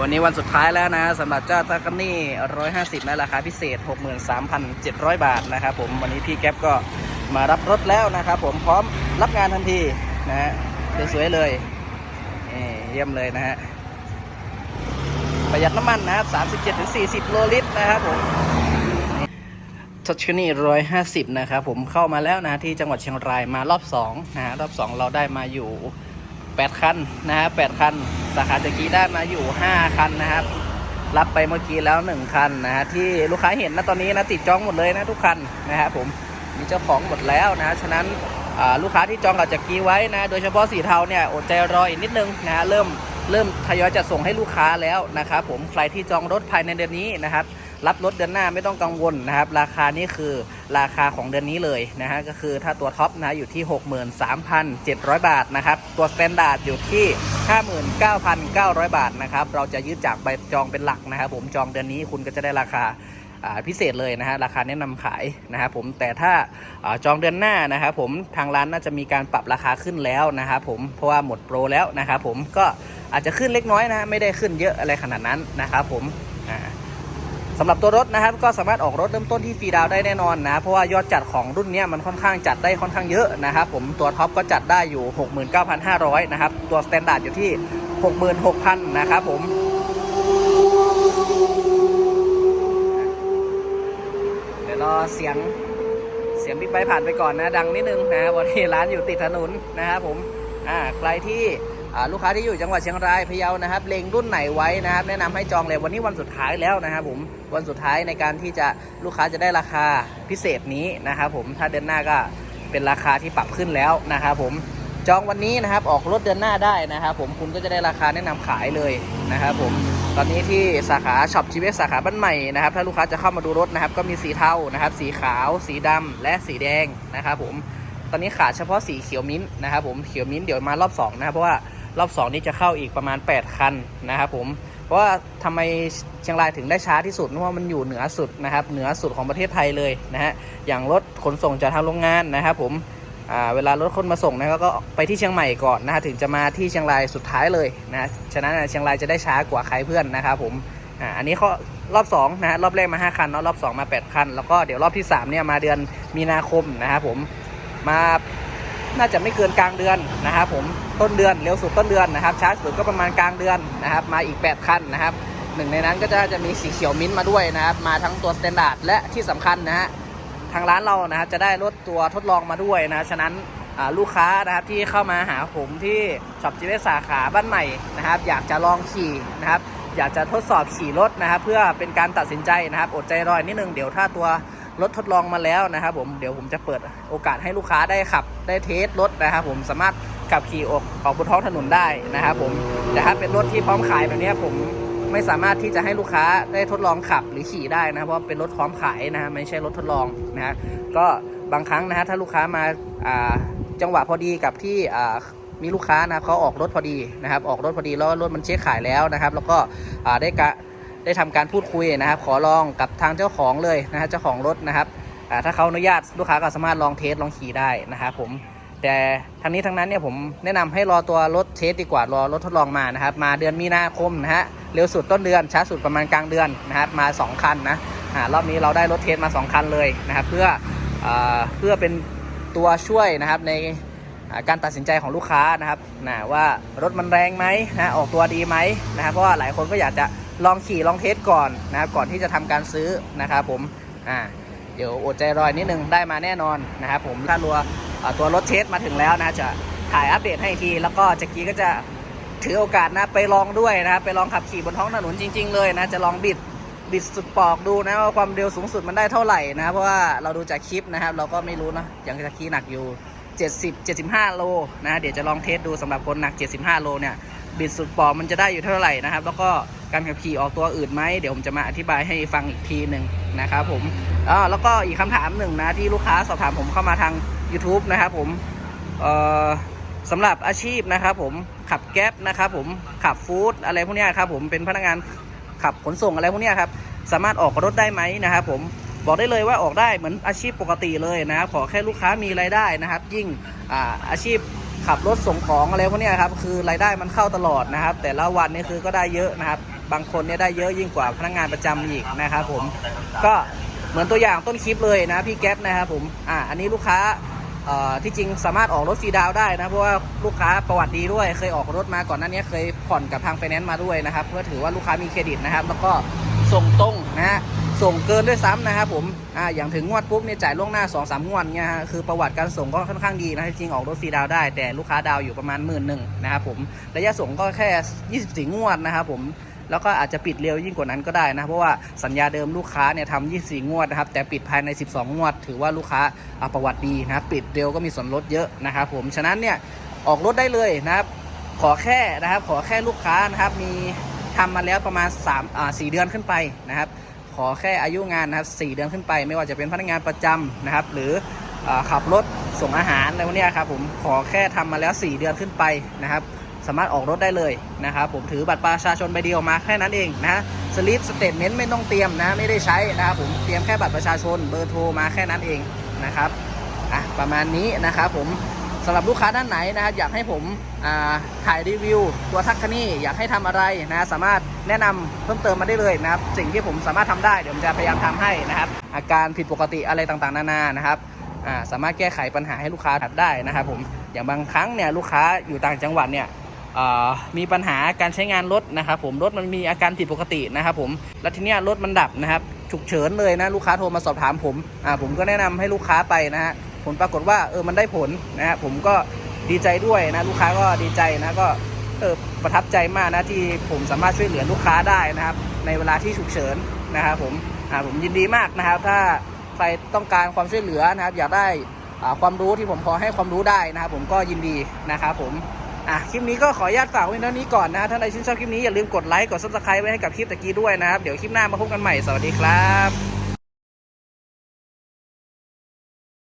วันนี้วันสุดท้ายแล้วนะสำหรับเจ้าตะกันนี่150 นะราคาพิเศษ 63,700 บาทนะครับผมวันนี้พี่แก๊ปก็มารับรถแล้วนะครับผมพร้อมรับงานทันทีนะฮะสวยๆเลยเยี่ยมเลยนะฮะประหยัดน้ำมันนะครับ37-40 โลลิตรนะครับผมทัชนี่150นะครับผมเข้ามาแล้วนะที่จังหวัดเชียงรายมารอบ2นะฮะรอบ2เราได้มาอยู่ 8 คันนะฮะ8คัน สาขาตะกี้ได้มาอยู่ 5 คันนะครับ รับไปเมื่อกี้แล้ว 1 คันนะฮะที่ลูกค้าเห็นนะตอนนี้นะติดจองหมดเลยนะทุกคันนะครับผมมีเจ้าของหมดแล้วนะฉะนั้นลูกค้าที่จองกับจักรีไว้นะ โดยเฉพาะสีเทาเนี่ยอดใจรออีกนิดนึงนะฮะเริ่มเริ่มทยอยจะส่งให้ลูกค้าแล้วนะครับผมใครที่จองรถภายในเดือนนี้นะครับ รับรถเดือนหน้าไม่ต้องกังวลนะครับ ราคานี้คือราคาของเดือนนี้เลยนะฮะก็คือถ้าตัวท็อปนะอยู่ที่ 63,700 บาทนะครับตัวสแตนดาร์ดอยู่ที่ 59,900 บาทนะครับเราจะยึดจากใบจองเป็นหลักนะครับผมจองเดือนนี้คุณก็จะได้ราคาพิเศษเลยนะฮะราคาแนะนำขายนะครับผมแต่ถ้าอจองเดือนหน้านะครับผมทางร้านน่าจะมีการปรับราคาขึ้นแล้วนะครับผมเพราะว่าหมดโปรแล้วนะครับผมก็อาจจะขึ้นเล็กน้อยนะไม่ได้ขึ้นเยอะอะไรขนาดนั้นนะครับผม สำหรับตัวรถนะครับก็สามารถออกรถเริ่มต้นที่ฟรีดาวได้แน่นอนนะ เพราะว่ายอดจัดของรุ่นนี้มันค่อนข้างจัดได้ค่อนข้างเยอะนะครับผมตัวท็อปก็จัดได้อยู่ 69,500 นะครับ ตัวสแตนดาร์ดอยู่ที่ 66,000 นะครับผมเดี๋ยวรอเสียงเสียงบิ๊กไบค์ผ่านไปก่อนนะ ดังนิดนึงนะวันนี้ร้านอยู่ติดถนนนะครับผมอ่าใครที่ ลูกค้าที่อยู่จังหวัดเชียงรายพะเยานะครับเลงรุ่นไหนไว้นะครับ แนะนำให้จองเลยวันนี้วันสุดท้ายแล้วนะครับผมวันสุดท้ายในการที่จะลูกค้าจะได้ราคาพิเศษนี้นะครับผมถ้าเดือนหน้าก็เป็นราคาที่ปรับขึ้นแล้วนะครับผมจองวันนี้นะครับออกรถเดือนหน้าได้นะครับผมคุณก็จะได้ราคาแนะนำขายเลยนะครับผมตอนนี้ที่สาขาช็อปชีเวสสาขาบ้านใหม่นะครับถ้าลูกค้าจะเข้ามาดูรถนะครับ ก็มีสีเทานะครับ สีขาว สีดำและสีแดงนะครับผมตอนนี้ขาดเฉพาะสีเขียวมิ้นท์นะครับผมเขียวมิ้นท์เดี๋ยวมารอบสองนะครับเพราะว่า รอบ 2 นี้จะเข้าอีกประมาณ 8 คันนะครับผมเพราะว่าทำไมเชียงรายถึงได้ช้าที่สุดเพราะว่ามันอยู่เหนือสุดนะครับเหนือสุดของประเทศไทยเลยนะฮะอย่างรถขนส่งจากทางโรงงานนะครับผมเวลารถคนมาส่งนะก็ไปที่เชียงใหม่ก่อนนะฮะถึงจะมาที่เชียงรายสุดท้ายเลยนะฉะนั้นเชียงรายจะได้ช้ากว่าใครเพื่อนนะครับผมอันนี้เขารอบ2นะฮะรอบแรกมา 5 คันเนาะรอบ 2 มา 8 คัน แล้วก็เดี๋ยวรอบที่ 3 เนี่ยมาเดือนมีนาคมนะครับผมมา น่าจะไม่เกินกลางเดือนนะครับผมต้นเดือนเร็วสุดต้นเดือนนะครับช้าสุดก็ประมาณกลางเดือนนะครับ มาอีก 8 คันนะครับหนึ่งในนั้นก็จะจะมีสีเขียวมิ้นท์มาด้วยนะครับ มาทั้งตัวสแตนดาร์ดและที่สำคัญนะฮะทางร้านเรานะครับจะได้รถตัวทดลองมาด้วยนะฉะนั้นลูกค้านะครับที่เข้ามาหาผมที่ช็อปจีเวสาขาบ้านใหม่นะครับ อยากจะลองขี่นะครับ อยากจะทดสอบขี่รถนะครับ เพื่อเป็นการตัดสินใจนะครับ อดใจรอนิดนึงเดี๋ยวถ้าตัว รถทดลองมาแล้วนะครับผมเดี๋ยวผมจะเปิดโอกาสให้ลูกค้าได้ขับ ได้เทสรถนะครับผมสามารถขับขี่ออกออกบนท้องถนนได้นะครับผมแต่ถ้าเป็นรถที่พร้อมขายแบบนี้ผมไม่สามารถที่จะให้ลูกค้าได้ทดลองขับหรือขี่ได้นะเพราะเป็นรถพร้อมขายนะฮะไม่ใช่รถทดลองนะฮะก็บางครั้งนะฮะถ้าลูกค้ามาจังหวะพอดีกับที่มีลูกค้านะเขาออกรถพอดีนะครับออกรถพอดีแล้วรถมันเช็คขายแล้วนะครับ แล้วก็ได้กะ ได้ทำการพูดคุยนะครับ ขอลองกับทางเจ้าของเลยนะฮะเจ้าของรถนะครับถ้าเขาอนุญาตลูกค้าก็สามารถลองเทสลองขี่ได้นะครับผมแต่ทั้งนี้ทั้งนั้นเนี่ยผมแนะนำให้รอตัวรถเทสดีกว่ารอรถทดลองมานะครับ มาเดือนมีนาคมนะฮะเร็วสุดต้นเดือนช้าสุดประมาณกลางเดือนนะครับ มา 2 คันนะรอบนี้เราได้รถเทสมา 2 คันเลยนะครับเพื่ออเพื่อเป็นตัวช่วยนะครับในการตัดสินใจของลูกค้านะครับนะว่ารถมันแรงไหมนะออกตัวดีไหมนะครับเพราะว่าหลายคนก็อยากจะ ลองขี่ลองเทสก่อนนะครับก่อนที่จะทำการซื้อนะครับผมอ่าเดี๋ยวอดใจรอยนิดนึงได้มาแน่นอนนะครับผมถ้ารัวตัวรถเทสมาถึงแล้วนะจะถ่ายอัปเดตให้ที แล้วก็จ็กกี้ก็จะถือโอกาสนะไปลองด้วยนะครับไปลองขับขี่บนท้องถนนจริง ๆ เลยนะจะลองบิดบิดสุดปอกดูนะว่าความเร็วสูงสุดมันได้เท่าไหร่นะเพราะว่าเราดูจากคลิปนะครับ เราก็ไม่รู้นะอย่างจากคีหนักอยู่ 70 75 โลนะเดี๋ยวจะลองเทสดูสำหรับคนหนัก 75 โลเนี่ยบิดสุดปอกมันจะได้อยู่เท่าไหร่นะครับ แล้วก็ การขับขี่ออกตัวอื่นไหมเดี๋ยวผมจะมาอธิบายให้ฟังอีกทีหนึ่งนะครับผมอ่าแล้วก็อีกคำถามหนึ่งนะที่ลูกค้าสอบถามผมเข้ามาทาง YouTube นะครับผมเอ่อสำหรับอาชีพนะครับผมขับแก๊ปนะครับผมขับฟู้ดอะไรพวกนี้ครับผมเป็นพนักงานขับขนส่งอะไรพวกนี้ครับสามารถออกรถได้ไหมนะครับผมบอกได้เลยว่าออกได้เหมือนอาชีพปกติเลยนะครับขอแค่ลูกค้ามีรายได้นะครับ ยิ่งอ่าอาชีพขับรถส่งของอะไรพวกนี้ครับคือรายได้มันเข้าตลอดนะครับ แต่ละวันนี่คือก็ได้เยอะนะครับ บางคนเนี่ยได้เยอะยิ่งกว่าพนักงานประจำอีกนะครับผมก็เหมือนตัวอย่างต้นคลิปเลยนะพี่แก๊ปนะครับผมอ่าอันนี้ลูกค้าที่จริงสามารถออกรถฟรีดาวได้นะเพราะว่าลูกค้าประวัติดีด้วยเคยออกรถมาก่อนหน้านี้เคยผ่อนกับทางไฟแนนซ์มาด้วยนะครับเพื่อถือว่าลูกค้ามีเครดิตนะครับ แล้วก็ส่งตรงนะฮะส่งเกินด้วยซ้ำนะครับผมอ่าอย่างถึงงวดปุ๊บเนี่ยจ่ายล่วงหน้า2อสามงวดเนี่ยฮะคือประวัติการส่งก็ค่อนข้างดีนะจริงออกรถฟรีดาวได้แต่ลูกค้าดาวอยู่ประมาณหมื่นหนึ่งนะครับผมระยะส่งก็แค่ 24 งวดนะครับผม แล้วก็อาจจะปิดเร็วยิ่งกว่านั้นก็ได้นะ เพราะว่าสัญญาเดิมลูกค้าเนี่ยทำ24งวดนะครับ แต่ปิดภายใน 12 งวด ถือว่าลูกค้าอาประวัติดีนะปิดเร็วก็มีส่วนลดเยอะนะครับผมฉะนั้นเนี่ยออกรถได้เลยนะครับขอแค่นะครับขอแค่ลูกค้านะครับมีทำมาแล้วประมาณ3อ่า4เดือนขึ้นไปนะครับ ขอแค่อายุงานนะครับ4เดือนขึ้นไป ไม่ว่าจะเป็นพนักงานประจำนะครับ หรืออขับรถส่งอาหารอะไรพวกนี้ครับผมขอแค่ทำมาแล้ว 4 เดือนขึ้นไปนะครับ สามารถออกรถได้เลยนะครับผมถือบัตรประชาชนใบเดียวมาแค่นั้นเองนะสลิปสเตทเมนต์ไม่ต้องเตรียมนะไม่ได้ใช้นะครับผมเตรียมแค่บัตรประชาชนเบอร์โทรมาแค่นั้นเองนะครับอะประมาณนี้นะครับผมสำหรับลูกค้าด้านไหนนะครับอยากให้ผมอ่าถ่ายรีวิว ตัวทักคนี่อยากให้ทำอะไรนะสามารถแนะนำเพิ่มเติมมาได้เลยนะครับ สิ่งที่ผมสามารถทำได้เดี๋ยวผมจะพยายามทำให้นะครับ อาการผิดปกติอะไรต่างๆ นานานะครับอ่าสามารถแก้ไขปัญหาให้ลูกค้าได้นะครับผมอย่างบางครั้งเนี่ยลูกค้าอยู่ต่างจังหวัดเนี่ย มีปัญหาการใช้งานรถนะครับผมรถมันมีอาการผิดปกตินะครับผมแล้วทีเนี้ยรถมันดับนะครับฉุกเฉินเลยนะลูกค้าโทรมาสอบถามผมอ่าผมก็แนะนำให้ลูกค้าไปนะฮะผลปรากฏว่าเออมันได้ผลนะฮะผมก็ดีใจด้วยนะลูกค้าก็ดีใจนะก็เออประทับใจมากนะที่ผมสามารถช่วยเหลือลูกค้าได้นะครับ ในเวลาที่ฉุกเฉินนะครับผมอ่าผมยินดีมากนะครับ ถ้าใครต้องการความช่วยเหลือนะครับ อยากได้อ่าความรู้ที่ผมพอให้ความรู้ได้นะครับ ผมก็ยินดีนะครับผม อะคลิปนี้ก็ขออนุญาตฝากไว้เท่านี้ก่อนนะถ้าใครชื่นชอบคลิปนี้อย่าลืมกดไลค์กดซับสไครต์ไว้ให้กับคลิปตะกี้ด้วยนะครับ เดี๋ยวคลิปหน้ามาพบกันใหม่สวัสดีครับ